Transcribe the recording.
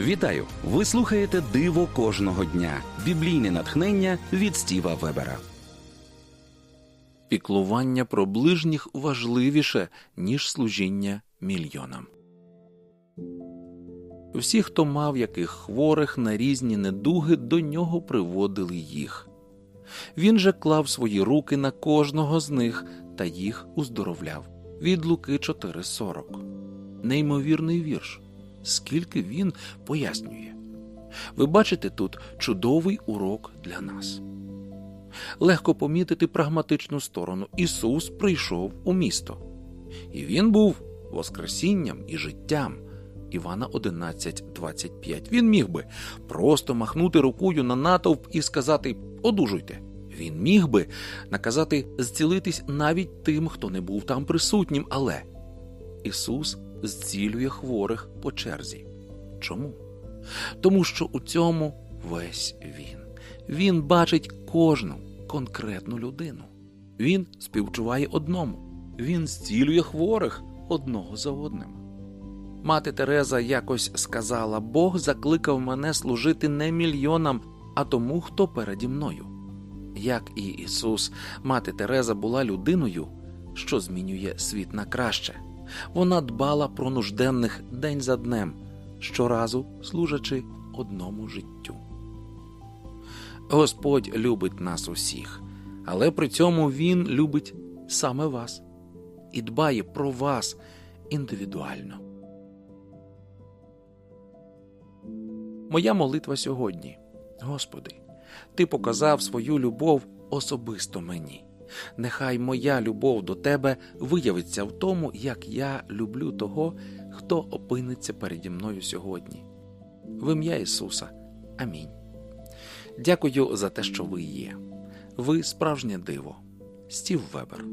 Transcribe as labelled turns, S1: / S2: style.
S1: Вітаю! Ви слухаєте Диво кожного дня. Біблійне натхнення від Стіва Вебера.
S2: Піклування про ближніх важливіше, ніж служіння мільйонам. Всі, хто мав яких хворих на різні недуги, до нього приводили їх. Він же клав свої руки на кожного з них та їх уздоровляв. Від Луки 4.40. Неймовірний вірш. Скільки він пояснює. Ви бачите тут чудовий урок для нас. Легко помітити прагматичну сторону. Ісус прийшов у місто. І він був Воскресінням і життям. Івана 11.25. Він міг би просто махнути рукою на натовп і сказати одужуйте. Він міг би наказати зцілитись навіть тим, хто не був там присутнім, але Ісус зцілює хворих по черзі. Чому? Тому що у цьому весь він. Він бачить кожну конкретну людину. Він співчуває одному. Він зцілює хворих одного за одним. Мати Тереза якось сказала: Бог закликав мене служити не мільйонам, а тому, хто переді мною. Як і Ісус, мати Тереза була людиною, що змінює світ на краще. Вона дбала про нужденних день за днем, щоразу служачи одному життю. Господь любить нас усіх, але при цьому Він любить саме вас і дбає про вас індивідуально. Моя молитва сьогодні. Господи, Ти показав свою любов особисто мені. Нехай моя любов до Тебе виявиться в тому, як я люблю того, хто опиниться переді мною сьогодні. В ім'я Ісуса. Амінь. Дякую за те, що ви є. Ви справжнє диво. Стів Вебер.